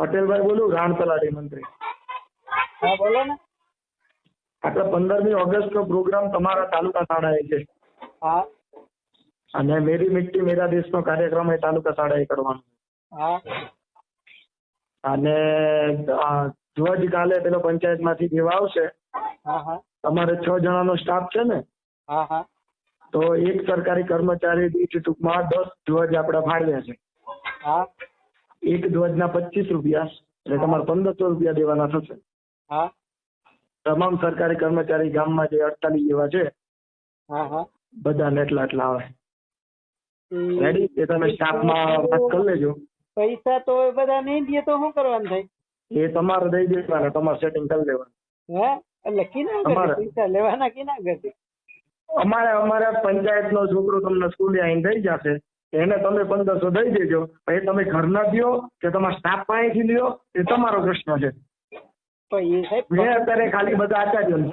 પટેલભાઈ બોલું રાણ તલાટી મંત્રી. હા બોલો ને. આપણે પંદરમી ઓગસ્ટનો પ્રોગ્રામ તમારા તાલુકા શાળાએ છે. હા. અને મેરી મિટ્ટી મેરા દેશનો કાર્યક્રમ એ તાલુકા શાળાએ કરવાનો હા. અને ધ્વજ કાલે પેલો પંચાયતમાંથી દેવા આવશે. હા હા. તમારે છ જણાનો સ્ટાફ છે ને. તો એક સરકારી કર્મચારી દીઠ ટૂંકમાં દસ ધ્વજ આપડે ફાળવ્યા છે. એક ધ્વજના પચીસ રૂપિયા એટલે તમારે પંદરસો રૂપિયા દેવાના થશે. હા. તમામ સરકારી કર્મચારી ગામમાં જે અડતાલીસ જેવા છે હા હા. બધાને એટલા એટલા આવે. રેડી એ તમે સ્ટાફમાં વાત કરી લેજો. પૈસા તો બધા નહીં દે તો શું કરવાનું થાય? એ તમારે દઈ દેવાના તમારે સેટિંગ કરી લેવાનું. હે? એટલે કિના. પૈસા? લેવાના કિના ઘરથી અમારે અમારે પંચાયતનો છોકરો તમને સ્કૂલે આવીને દઈ જશે. એને તમે પંદરસો દઈ દેજો. એ તમે ઘરના દો કે તમારા સ્ટાફ પાસેથી લ્યો એ તમારો પ્રશ્ન છે. તો એ સાહેબ મેં અત્યારે ખાલી બધા આચાર્યો